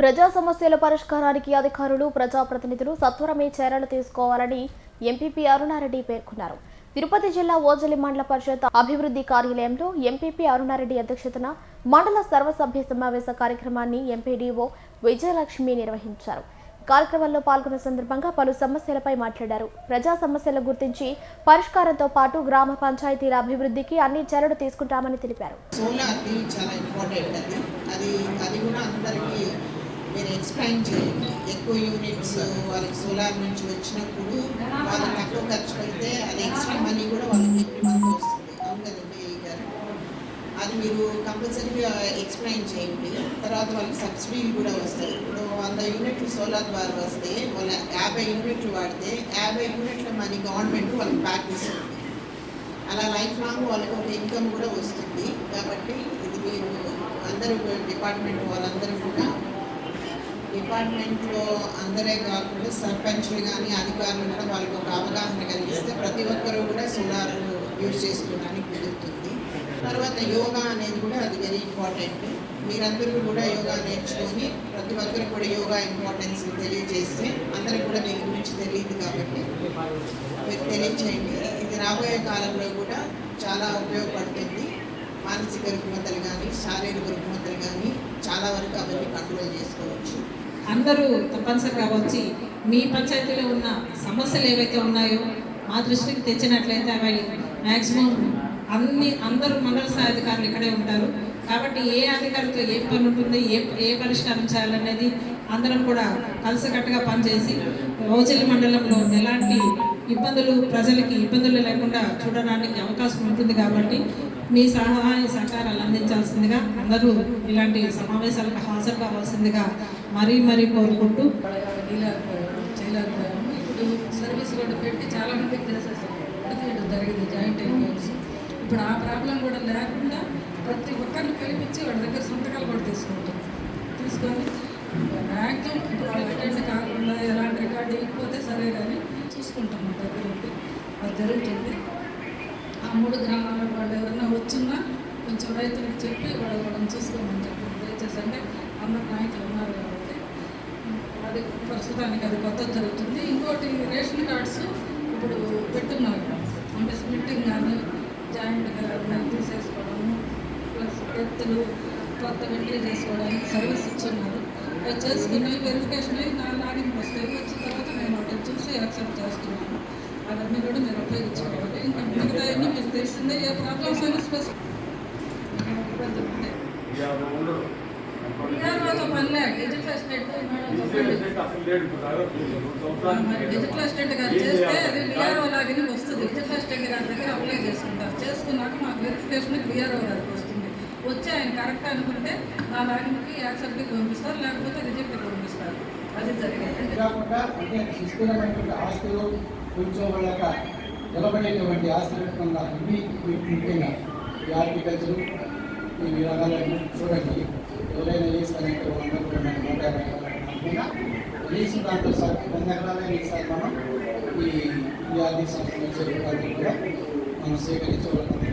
ప్రజా సమస్యల పరిష్కారానికి అధికారులు ప్రజాప్రతినిధులు సత్వరమే చర్యలు తీసుకోవాలని ఎంపీపీ అరుణారెడ్డి పేర్కొన్నారు. తిరుపతి జిల్లా ఓజలి మండల పరిషత్ అభివృద్ధి కార్యాలయంలో ఎంపీపీ అరుణారెడ్డి అధ్యక్షతన మండల సర్వసభ్య సమావేశ కార్యక్రమాన్ని ఎంపీడీఓ విజయలక్ష్మి నిర్వహించారు. కార్యక్రమంలో పాల్గొన్న సందర్భంగా పలు సమస్యలపై మాట్లాడారు. ప్రజా సమస్యలు గుర్తించి పరిష్కారంతో పాటు గ్రామ పంచాయతీల అభివృద్ధికి అన్ని చర్యలు తీసుకుంటామని తెలిపారు. మీరు ఎక్స్ప్లెయిన్ చేయండి. ఎక్కువ యూనిట్స్ uh, వాళ్ళకి సోలార్ నుంచి వచ్చినప్పుడు వాళ్ళకి తక్కువ ఖర్చు అయితే అది ఎక్స్ట్రా మనీ కూడా వాళ్ళకి ఎవ్రీ వస్తుంది. అవును కదండి గారు? అది మీరు కంపల్సరీగా ఎక్స్ప్లెయిన్ uh, చేయండి. తర్వాత వాళ్ళకి సబ్సిడీలు కూడా వస్తాయి. ఇప్పుడు వంద యూనిట్లు సోలార్ ద్వారా వస్తే వాళ్ళ యాభై యూనిట్లు వాడితే యాభై యూనిట్ల మనీ గవర్నమెంట్ వాళ్ళకి ప్యాక్ ఇస్తుంది. అలా లైఫ్ లాంగ్ వాళ్ళకి ఒక ఇన్కమ్ కూడా వస్తుంది. కాబట్టి ఇది మీరు అందరూ డిపార్ట్మెంట్ వాళ్ళందరూ కూడా డిపార్ట్మెంట్లో అందరే కాకుండా సర్పంచ్లు కానీ అధికారులు కూడా వాళ్ళకి ఒక అవగాహన కలిగిస్తే ప్రతి ఒక్కరూ కూడా సోలార్ యూజ్ చేసుకోవడానికి కుదురుతుంది. తర్వాత యోగా అనేది కూడా అది వెరీ ఇంపార్టెంట్ మీరందరూ కూడా యోగా నేర్చుకొని ప్రతి ఒక్కరు కూడా యోగా ఇంపార్టెన్స్ తెలియజేస్తే అందరికి కూడా దీని గురించి తెలియదు కాబట్టి మీరు తెలియచేయండి. ఇది రాబోయే కాలంలో కూడా చాలా ఉపయోగపడుతుంది. మానసిక రుగ్మతలు కానీ శారీరక రుగ్మతలు కానీ చాలా వరకు అవన్నీ కంట్రోల్ చేసుకోవచ్చు. అందరూ తప్పనిసరిగా వచ్చి మీ పంచాయతీలో ఉన్న సమస్యలు ఏవైతే ఉన్నాయో మా దృష్టికి తెచ్చినట్లయితే అవి మ్యాక్సిమం అన్ని అందరూ మండల స్థాయి అధికారులు ఇక్కడే ఉంటారు. కాబట్టి ఏ అధికారితో ఏ పని ఉంటుంది ఏ ఏ పరిష్కారం చేయాలనేది అందరం కూడా కలిసికట్టుగా పనిచేసి రోజుల మండలంలో ఎలాంటి ఇబ్బందులు ప్రజలకి ఇబ్బందులు లేకుండా చూడడానికి అవకాశం ఉంటుంది కాబట్టి మీ సహాయ సహకారాలు అందించాల్సిందిగా అందరూ ఇలాంటి సమావేశాలకు హాజరు కావాల్సిందిగా మరీ మరీ కోరుకుంటూ చేయలేకపోయాము ఇప్పుడు సర్వీస్ కూడా పెట్టి చాలా మందికి చేసేసాం జరిగింది జాయింట్ ఎన్జిఓస్ ఇప్పుడు ఆ ప్రాబ్లం కూడా లేకుండా ప్రతి ఒక్కరిని పిలిపించి వాళ్ళ దగ్గర సంతకాలు కూడా తీసుకుంటాం. తీసుకొని మ్యాక్సిమం ఇప్పుడు అటెండ్ కాకుండా ఎలాంటి రికార్డు ఇవ్వకపోతే సరే కానీ చూసుకుంటాం. మా దగ్గర ఉండి అది జరుగుతుంది. మూడు గ్రామాల వాళ్ళు ఎవరైనా వచ్చినా కొంచెం రైతులకు చెప్పి వాళ్ళు వాళ్ళని చూసుకోమని చెప్పి దయచేసి అంటే అందరు నాయకులు ఉన్నారు కాబట్టి అది ప్రస్తుతానికి అది కొత్త జరుగుతుంది. ఇంకోటి రేషన్ కార్డ్స్ ఇప్పుడు పెట్టున్నారు. అంటే స్ప్లిట్టింగ్ కానీ జాయింట్గా తీసేసుకోవడము ప్లస్ ఎత్తులు కొత్త ఎంట్రీ చేసుకోవడానికి సర్వీస్ ఇచ్చున్నారు. అవి చేసుకుని వెరిఫికేషన్ అయ్యి నా నాగింపు వస్తాయి వచ్చిన తర్వాత మేము వాటిని చూసి యాక్సెప్ట్ చేస్తున్నాను. అవన్నీ కూడా మీరు ఉపయోగించుకోవాలి. ఇంకా మిగతా అన్నీ మీకు తెలిసిందే ఏ ప్రాబ్లమ్స్ అయినా స్పెసిఫిక్ విఆర్ఓతో పనిలే డిజిటల్ అసిస్టెంట్ గారు చేస్తే అది విఆర్ఓ లాగిన్ వస్తుంది. డిజిటల్ అసిస్టెంట్ గారి దగ్గర అప్లై చేసుకుంటారు. చేసుకున్నాక మాకు వెరిఫికేషన్ విఆర్ఓ గారికి వస్తుంది. వచ్చి ఆయన కరెక్ట్ అనుకుంటే నా లాగిన్కి యాక్సెప్ట్కి పంపిస్తారు లేకపోతే రిజెక్ట్కి పంపిస్తారు. అది జరిగింది. కూర్చోబడక ఆస్తులు నిలబడేటువంటి ఆశ్రమంగా ఇవి ముఖ్యంగా ఈ హార్టికల్చర్ ఈ విధానాలను చూడండి. ఎవరైనా వేస్తానంటే వాళ్ళందరూ నూట యాభై ఎకరాలు అనుకున్నా వేసిన దాంట్లో సార్ వంద ఎకరాలే ఈసారి మనం ఈ ఈ ఆర్థిక సంస్థలు రూపాయలు కూడా మనం సేకరించబడుతుంది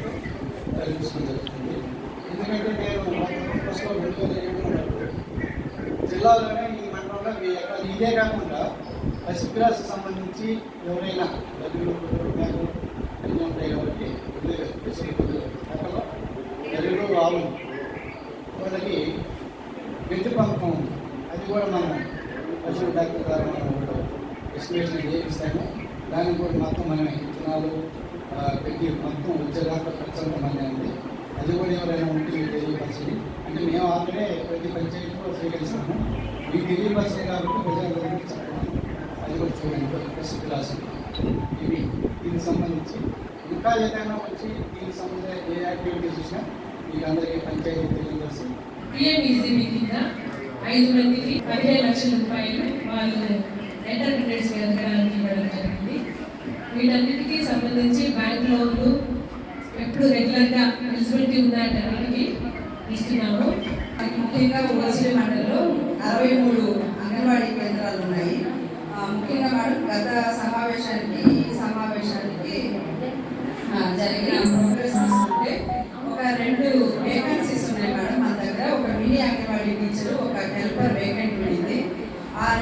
వాళ్ళందరికీ జరుగుతుంది. ఎందుకంటే నేను ఫస్ట్లో రెండు వేల జిల్లాలోనే ఈ మండలంలో వెయ్యి ఎకరాలు ఇదే కాకుండా పసిపిరాసు సంబంధించి ఎవరైనా డబ్బులు మేకలు అన్నీ ఉంటాయి కాబట్టి ఎకరలో ఎరువులు ఆవులు వాళ్ళకి వెంటి పథకం అది కూడా మనం పశువుల డాక్టర్ ద్వారా మనం ఎస్టిమేషన్ చేయిస్తాము. దానికి కూడా మొత్తం మనమే విత్తనాలు పెట్టి మొత్తం వచ్చేదాకా ఖర్చు అంతా అది కూడా ఎవరైనా ఉంటే మీకు తెలియపరచండి. అంటే మేము ఆల్రెడీ ప్రతి పంచాయతీలో స్వీకరిస్తాము. మీకు తెలియపరచాలి కాబట్టి ప్రజలందరికీ చెప్పడం. అది చూడండి ప్రసిద్ధ రాసి ఇవి దీనికి సంబంధించి ఇంకా ఏదైనా వచ్చి దీనికి సంబంధించిన ఏ యాక్టివిటీస్ వచ్చినా మీకు అందరికీ పంచాయతీ తెలియజేసి పిఎంఈజీబీ కింద ఐదు మందికి పదిహేను లక్షల రూపాయలు వాళ్ళు ఎంటర్ప్రినర్స్ ఎదగడానికి ఇవ్వడం జరిగింది వీటన్నిటికీ సంబంధించి బ్యాంక్ లోన్లు ఎప్పుడు రెగ్యులర్గా ఎలిజిబిలిటీ ఉన్నాయని ఇస్తున్నాము ముఖ్యంగా ఓసీ మండలంలో అరవై మూడు అంగన్వాడీ కేంద్రాలు ఉన్నాయి. ముఖ్యంగా మేడం గత సమావేశానికి ఈ సమావేశానికి జరిగిన ప్రోగ్రెస్ చూస్తుంటే ఒక రెండు వేకెన్సీస్ ఉన్నాయి మేడం మన దగ్గర. ఒక మినీ అంగన్వాడీ టీచర్ ఒక హెల్పర్ వేకెంట్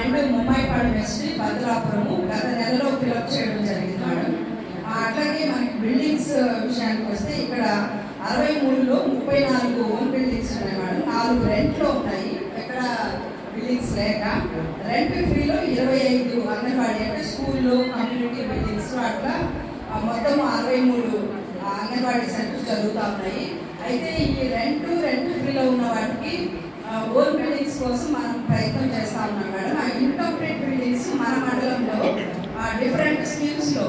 రెండు ముంబైపాడు వెస్ట్ భద్రాపురము గత నెలలో ఫిలప్ చేయడం జరిగింది మేడం. అట్లాగే మనకి బిల్డింగ్స్ విషయానికి వస్తే ఇక్కడ అరవై మూడులో ముప్పై నాలుగు ఓన్ బిల్డింగ్స్ ఉన్నాయి మేడం. నాలుగు రెంట్లో ఉన్నాయి. ఎక్కడ బిల్డింగ్స్ లేక. రెంట్ ఫ్రీలో ఇరవై ఐదు అంగన్వాడీ అంటే స్కూల్లో కమ్యూనిటీ బిల్డింగ్స్ అట్లా మొత్తం అరవై మూడు అంగన్వాడీ సెంటర్స్ జరుగుతూ ఉన్నాయి. అయితే ఈ రెంట్ రెంట్ ఫ్రీలో ఉన్న వాటికి ఓన్ బిల్డింగ్స్ కోసం మనం ప్రయత్నం చేస్తా ఉన్నాం మేడం. ఆ ఇన్కంప్లీట్ బిల్డింగ్స్ మన మండలంలో డిఫరెంట్ స్కీమ్స్లో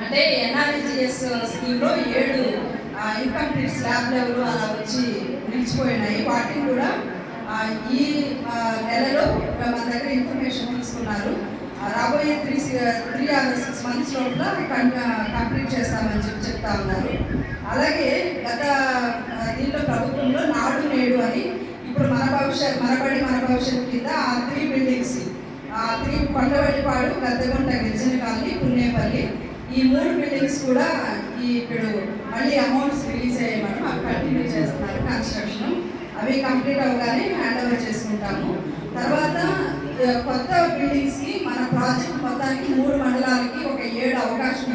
అంటే ఎన్ఆర్జిఎస్ స్కీమ్లో ఏడు ఇన్కంప్లీట్ స్లాబ్ లెవెల్ అలా వచ్చి నిలిచిపోయినాయి. వాటిని కూడా ఈ నెలలో మన దగ్గర ఇన్ఫర్మేషన్ తీసుకున్నారు ఆ, రాబోయే three three or six months లోపల కంప్లీట్ చేస్తామని చెప్పి చెప్తా ఉన్నారు. అలాగే గత దీంట్లో ప్రభుత్వంలో నాడు నేడు అని ఇప్పుడు మన భవిష్యత్ మనబడి మన భవిష్యత్తు కింద ఆ త్రీ బిల్డింగ్స్ ఆ త్రీ కొండవల్లిపాడు గద్దెగుంట గిరిజన కాలనీ పుణ్యపల్లి ఈ మూడు బిల్డింగ్స్ కూడా ఈ ఇప్పుడు మళ్ళీ అమౌంట్స్ రిలీజ్ అయ్యాయి మనం అవి కంటిన్యూ చేస్తున్నారు కన్స్ట్రక్షన్ అవి కంప్లీట్ అవగానే హ్యాండ్ ఓవర్ చేసుకుంటాము. తర్వాత కొత్త బిల్డింగ్స్కి మన ప్రాజెక్ట్ మొత్తానికి మూడు మండలాలకి ఒక ఏడు అవకాశం